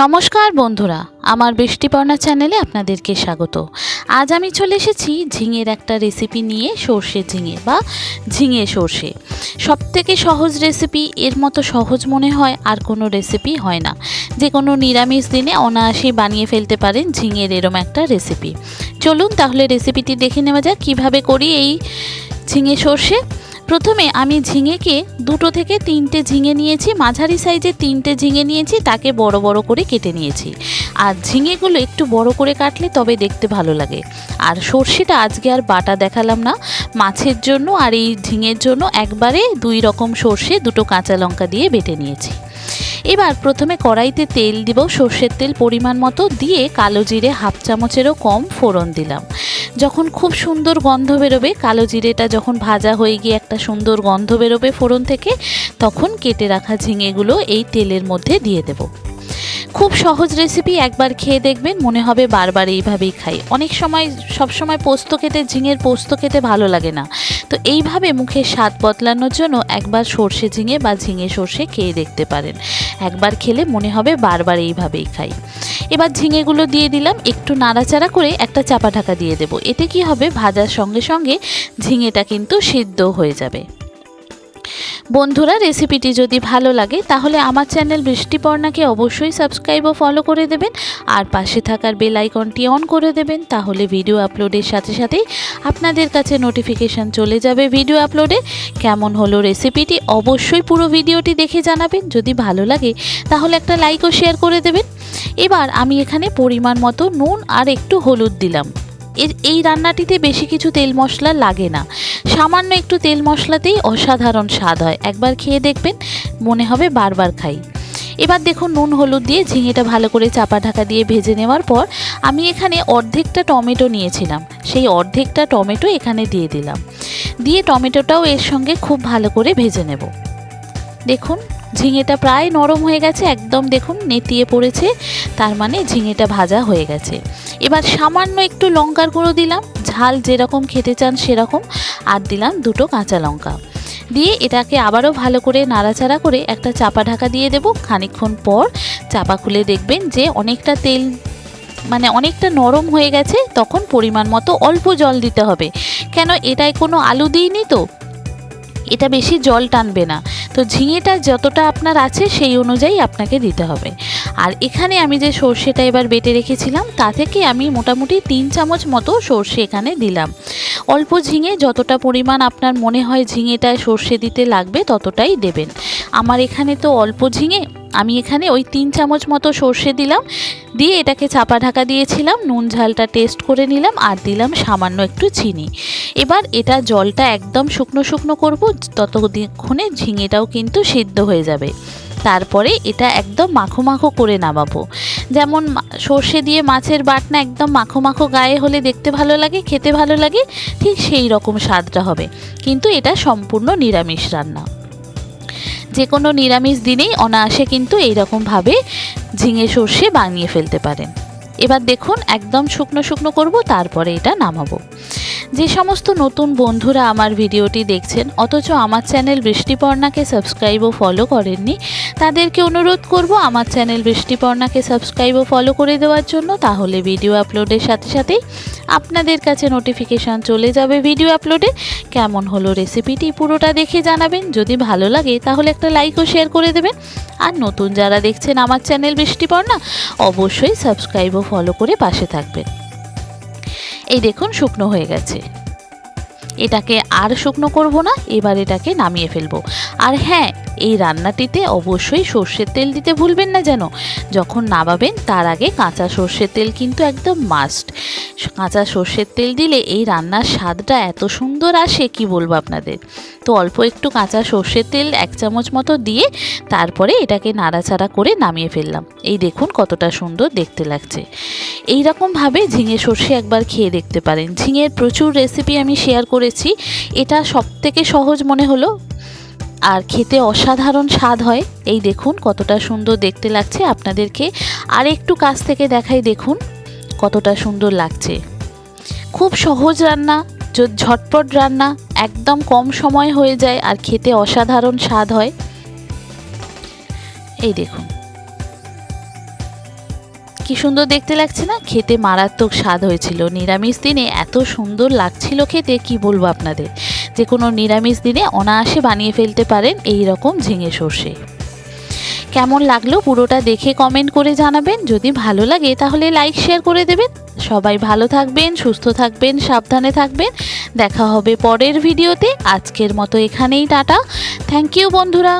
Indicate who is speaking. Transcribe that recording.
Speaker 1: নমস্কার বন্ধুরা, আমার বৃষ্টিপর্ণা চ্যানেলে আপনাদেরকে স্বাগত। আজ আমি চলে এসেছি ঝিঙের একটা রেসিপি নিয়ে, সর্ষে ঝিঙে বা ঝিঙে সর্ষে। সব থেকে সহজ রেসিপি এর মতো সহজ মনে হয়, আর কোনো রেসিপি হয় না। যে কোনো নিরামিষ দিনে অনায়াসেই বানিয়ে ফেলতে পারেন ঝিঙের এরম একটা রেসিপি চলুন তাহলে রেসিপিটি দেখে নেওয়া যাক, কীভাবে করি এই ঝিঙে সর্ষে। প্রথমে আমি ঝিঙেকে দুটো থেকে তিনটে ঝিঙে নিয়েছি, মাঝারি সাইজের তিনটে ঝিঙে নিয়েছি, তাকে বড় বড় করে কেটে নিয়েছি। আর ঝিঙেগুলো একটু বড় করে কাটলে তবে দেখতে ভালো লাগে। আর সর্ষেটা আজকে আর বাটা দেখালাম না, মাছের জন্য আর এই ঝিঙের জন্য একবারে দুই রকম সর্ষে, দুটো কাঁচা লঙ্কা দিয়ে বেটে নিয়েছি। এবার প্রথমে কড়াইতে তেল দিব, সর্ষের তেল পরিমাণ মতো দিয়ে কালো জিরে হাফ চামচেরও কম ফোড়ন দিলাম। যখন খুব সুন্দর গন্ধ বেরোবে, কালো জিরেটা যখন ভাজা হয়ে গিয়ে একটা সুন্দর গন্ধ বেরোবে ফোড়ন থেকে, তখন কেটে রাখা ঝিঙেগুলো এই তেলের মধ্যে দিয়ে দেবো। খুব সহজ রেসিপি একবার খেয়ে দেখবেন, মনে হবে বারবার এইভাবেই খাই। অনেক সময়, সব সময় পোস্ত খেতে, ঝিঙের পোস্ত খেতে ভালো লাগে না। তো এইভাবে মুখের স্বাদ বদলানোর জন্য একবার সর্ষে ঝিঙে বা ঝিঙে সর্ষে খেয়ে দেখতে পারেন। একবার খেলে মনে হবে বারবার এইভাবেই খাই। এবার ঝিঙেগুলো দিয়ে দিলাম, একটু নাড়াচাড়া করে একটা চাপা ঢাকা দিয়ে দেবো। এতে কি হবে? ভাজার সঙ্গে সঙ্গে ঝিঙেটা কিন্তু সিদ্ধ হয়ে যাবে। বন্ধুরা রেসিপিটি যদি ভালো লাগে, তাহলে আমার চ্যানেল বৃষ্টিপর্ণাকে অবশ্যই সাবস্ক্রাইব ও ফলো করে দেবেন। আর পাশে থাকার বেল আইকনটি অন করে দেবেন, তাহলে ভিডিও আপলোডের সাথে সাথেই আপনাদের কাছে নোটিফিকেশান চলে যাবে ভিডিও আপলোডে কেমন হলো রেসিপিটি অবশ্যই পুরো ভিডিওটি দেখে জানাবেন। যদি ভালো লাগে, তাহলে একটা লাইক ও শেয়ার করে দেবেন। এবার আমি এখানে পরিমাণ মতো নুন আর একটু হলুদ দিলাম। এর এই রান্নাটিতে বেশি কিছু তেল মশলা লাগে না। সামান্য একটু তেল মশলাতেই অসাধারণ স্বাদ হয়। একবার খেয়ে দেখবেন, মনে হবে বারবার খাই। এবার দেখুন, নুন, হলুদ দিয়ে ঝিঙেটা ভালো করে চাপা ঢাকা দিয়ে ভেজে নেওয়ার পর আমি এখানে অর্ধেকটা টমেটো নিয়েছিলাম। সেই অর্ধেকটা টমেটো এখানে দিয়ে দিলাম। দিয়ে টমেটোটাও এর সঙ্গে খুব ভালো করে ভেজে নেব। দেখুন ঝিঙেটা প্রায় নরম হয়ে গেছে, একদম দেখুন নেতিয়ে পড়েছে, তার মানে ঝিঙেটা ভাজা হয়ে গেছে। এবার সামান্য একটু লঙ্কার গুঁড়ো দিলাম, ঝাল যেরকম খেতে চান সেরকম, আর দিলাম দুটো কাঁচা লঙ্কা। দিয়ে এটাকে আবারও ভালো করে নাড়াচাড়া করে একটা চাপা ঢাকা দিয়ে দেবো, খানিকক্ষণ পর চাপা খুলে দেখবেন যে অনেকটা তেল মানে অনেকটা নরম হয়ে গেছে, তখন পরিমাণ মতো অল্প জল দিতে হবে। কেন এটায় কোনো আলু দিইনি তো? এটা বেশি জল টানবে না। তো ঝিঙেটা যতটা আপনার আছে সেই অনুযায়ী আপনাকে দিতে হবে। আর এখানে আমি যে সর্ষেটা এবার বেটে রেখেছিলাম, তা থেকে আমি মোটামুটি তিন চামচ মতো সর্ষে এখানে দিলাম। অল্প ঝিঙে যতটা পরিমাণ আপনার মনে হয় ঝিঙেটায় সর্ষে দিতে লাগবে ততটাই দেবেন। আমার এখানে তো অল্প ঝিঙে, আমি এখানে ওই তিন চামচ মতো সর্ষে দিলাম। দিয়ে এটাকে চাপা ঢাকা দিয়েছিলাম, নুন ঝালটা টেস্ট করে নিলাম আর দিলাম সামান্য একটু চিনি। এবার এটা জলটা একদম শুকনো শুকনো করব, ততক্ষণে ঝিঙেটাও কিন্তু সিদ্ধ হয়ে যাবে। তারপরে এটা একদম মাখো মাখো করে নামাবো। যেমন সর্ষে দিয়ে মাছের বাটনা একদম মাখো মাখো গায়ে হলে দেখতে ভালো লাগে, খেতে ভালো লাগে, ঠিক সেই রকম স্বাদটা হবে। কিন্তু এটা সম্পূর্ণ নিরামিষ রান্না। যে কোনো নিরামিষ দিনেই অনায়াসে কিন্তু এইরকমভাবে ঝিঙে সর্ষে বানিয়ে ফেলতে পারেন। এবার দেখুন, একদম শুকনো শুকনো করব, তারপরে এটা নামাবো। যে সমস্ত নতুন বন্ধুরা আমার ভিডিওটি দেখছেন, অথচ আমার চ্যানেল বৃষ্টিপর্ণাকে সাবস্ক্রাইব ও ফলো করেননি, তাদেরকে অনুরোধ করব আমার চ্যানেল বৃষ্টিপর্ণাকে সাবস্ক্রাইব ও ফলো করে দেওয়ার জন্য। তাহলে ভিডিও আপলোডের সাথে সাথেই আপনাদের কাছে নোটিফিকেশান চলে যাবে ভিডিও আপলোডে কেমন হলো রেসিপিটি পুরোটা দেখে জানাবেন। যদি ভালো লাগে তাহলে একটা লাইক ও শেয়ার করে দেবেন। আর নতুন যারা দেখছেন আমার চ্যানেল বৃষ্টিপর্ণা, অবশ্যই সাবস্ক্রাইব ও ফলো করে পাশে থাকবেন। এই দেখুন, শুকনো হয়ে গেছে। এটাকে আর শুকনো করব না, এবার এটাকে নামিয়ে ফেলব। আর হ্যাঁ এই রান্নাটিতে অবশ্যই সর্ষের তেল দিতে ভুলবেন না যেন। যখন নামাবেন, তার আগে কাঁচা সর্ষের তেল কিন্তু একদম মাস্ট কাঁচা সর্ষের তেল দিলে এই রান্নার স্বাদটা এত সুন্দর আসে, কি বলব আপনাদের? তো অল্প একটু কাঁচা সর্ষের তেল এক চামচ মতো দিয়ে তারপরে এটাকে নাড়াচাড়া করে নামিয়ে ফেললাম। এই দেখুন কতটা সুন্দর দেখতে লাগছে। এই রকমভাবে ঝিঙে সর্ষে একবার খেয়ে দেখতে পারেন। ঝিঙের প্রচুর রেসিপি আমি শেয়ার করেছি। এটা সব থেকে সহজ মনে হলো আর খেতে অসাধারণ স্বাদ হয়। এই দেখুন, কতটা সুন্দর দেখতে লাগছে আপনাদেরকে। আর একটু কাছ থেকে দেখাই দেখুন, কতটা সুন্দর লাগছে। খুব সহজ রান্না ঝটপট রান্না, একদম কম সময় হয়ে যায় আর খেতে অসাধারণ স্বাদ হয়। এই দেখুন। কি সুন্দর দেখতে লাগছে না? খেতে মারাত্মক স্বাদ হয়েছিল। নিরামিষ দিনে এত সুন্দর লাগছিল খেতে, কি বলব আপনাদের? যে কোনো নিরামিষ দিনে অনায়াসে বানিয়ে ফেলতে পারেন এই রকম ঝিঙে সর্ষে। কেমন লাগল পুরোটা দেখে কমেন্ট করে জানাবেন। যদি ভালো লাগে তাহলে লাইক শেয়ার করে দেবেন। সবাই ভালো থাকবেন, সুস্থ থাকবেন, সাবধানে থাকবেন। দেখা হবে পরের ভিডিওতে আজকের মতো এখানেই টাটা। থ্যাংক ইউ বন্ধুরা।